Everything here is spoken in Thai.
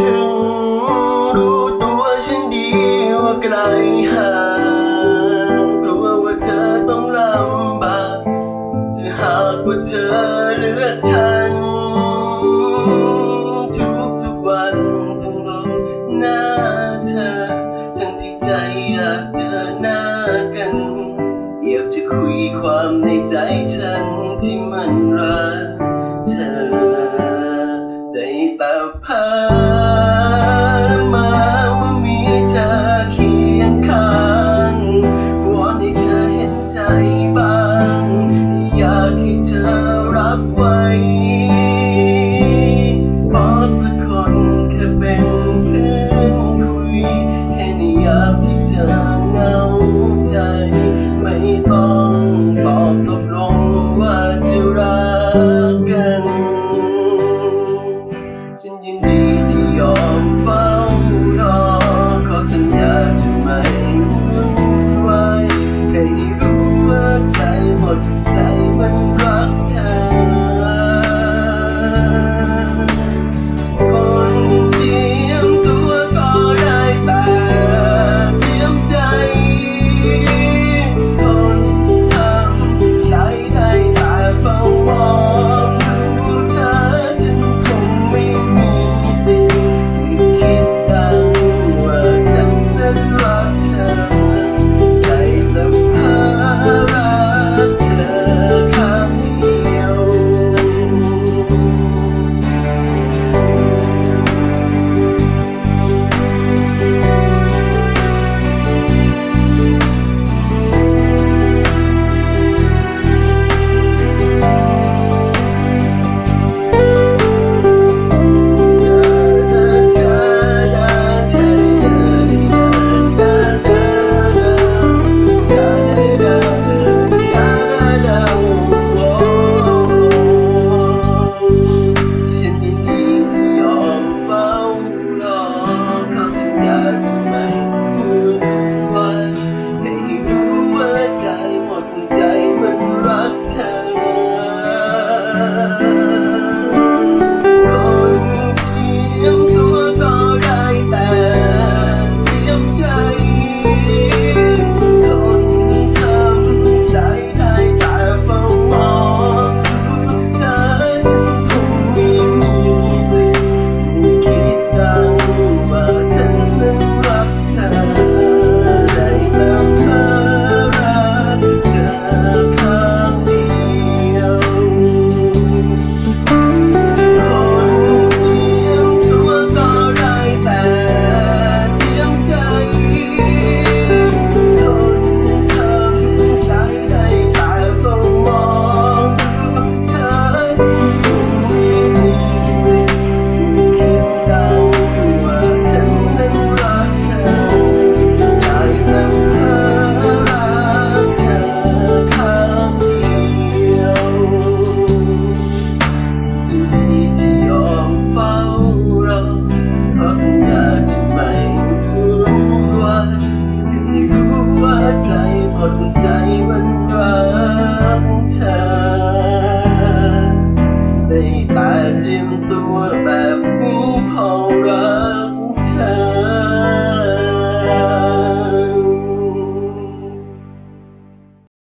ถึงรู้ตัวฉันดีว่าไกลห่างกลัวว่าเธอต้องลำบากจะหากว่าเธอเลือกฉันทุกทุกวันต้องรอหน้าเธอ ทั้งที่ใจอยากเจอหน้ากันอยากจะคุยความในใจฉันที่มันรักเธอ they the น ใา